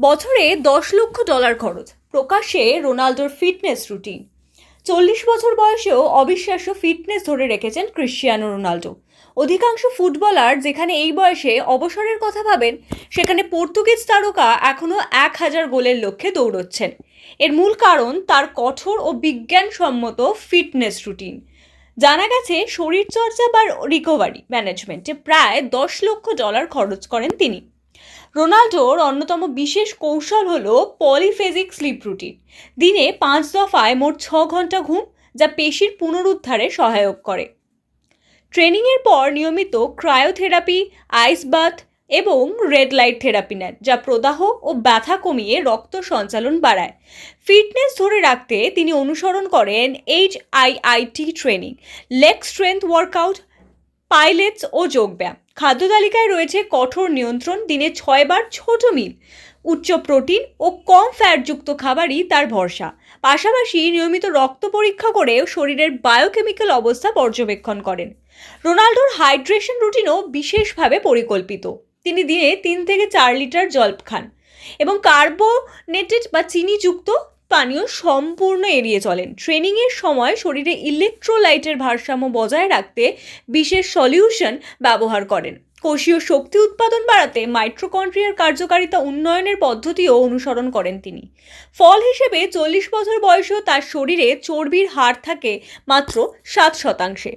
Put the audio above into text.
বছরে দশ লক্ষ ডলার খরচ। প্রকাশ্যে রোনাল্ডোর ফিটনেস রুটিন। চল্লিশ বছর বয়সেও অবিশ্বাস্য ফিটনেস ধরে রেখেছেন ক্রিশ্চিয়ানো রোনাল্ডো অধিকাংশ ফুটবলার যেখানে এই বয়সে অবসরের কথা ভাবেন, সেখানে পর্তুগিজ তারকা এখনও এক হাজার গোলের লক্ষ্যে দৌড়চ্ছেন। এর মূল কারণ তার কঠোর ও বিজ্ঞানসম্মত ফিটনেস রুটিন। জানা গেছে, শরীরচর্চা বা রিকভারি ম্যানেজমেন্টে প্রায় দশ লক্ষ ডলার খরচ করেন তিনি। রোনাল্ডোর অন্যতম বিশেষ কৌশল হল পলিফেজিক স্লিপ রুটিন। দিনে পাঁচ দফায় মোট ছ ঘণ্টা ঘুম, যা পেশির পুনরুদ্ধারে সহায়ক করে। ট্রেনিংয়ের পর নিয়মিত ক্রায়োথেরাপি, আইস বাথ এবং রেড লাইট থেরাপি নেন, যা প্রদাহ ও ব্যথা কমিয়ে রক্ত সঞ্চালন বাড়ায়। ফিটনেস ধরে রাখতে তিনি অনুসরণ করেন H I I T training, leg strength workout pilates ও যোগব্যায়াম। খাদ্য তালিকায় রয়েছে কঠোর নিয়ন্ত্রণ, দিনে ছয়বার ছোট মিল, উচ্চ প্রোটিন ও কম ফ্যাটযুক্ত খাবারই তার ভরসা। পাশাপাশি নিয়মিত রক্ত পরীক্ষা করেও শরীরের বায়োকেমিক্যাল অবস্থা পর্যবেক্ষণ করেন। রোনাল্ডোর হাইড্রেশন রুটিনও বিশেষভাবে পরিকল্পিত। তিনি দিনে তিন থেকে চার লিটার জল খান এবং কার্বোনেটেড বা চিনিযুক্ত পানীয় সম্পূর্ণ এড়িয়ে চলেন। ট্রেনিংয়ের সময় শরীরে ইলেকট্রোলাইটের ভারসাম্য বজায় রাখতে বিশেষ সলিউশন ব্যবহার করেন। কোষীয় শক্তি উৎপাদন বাড়াতে মাইট্রোকন্ট্রিয়ার কার্যকারিতা উন্নয়নের পদ্ধতিও অনুসরণ করেন তিনি। ফল হিসেবে চল্লিশ বছর বয়সেও তার শরীরে চর্বির হার থাকে মাত্র সাত শতাংশে।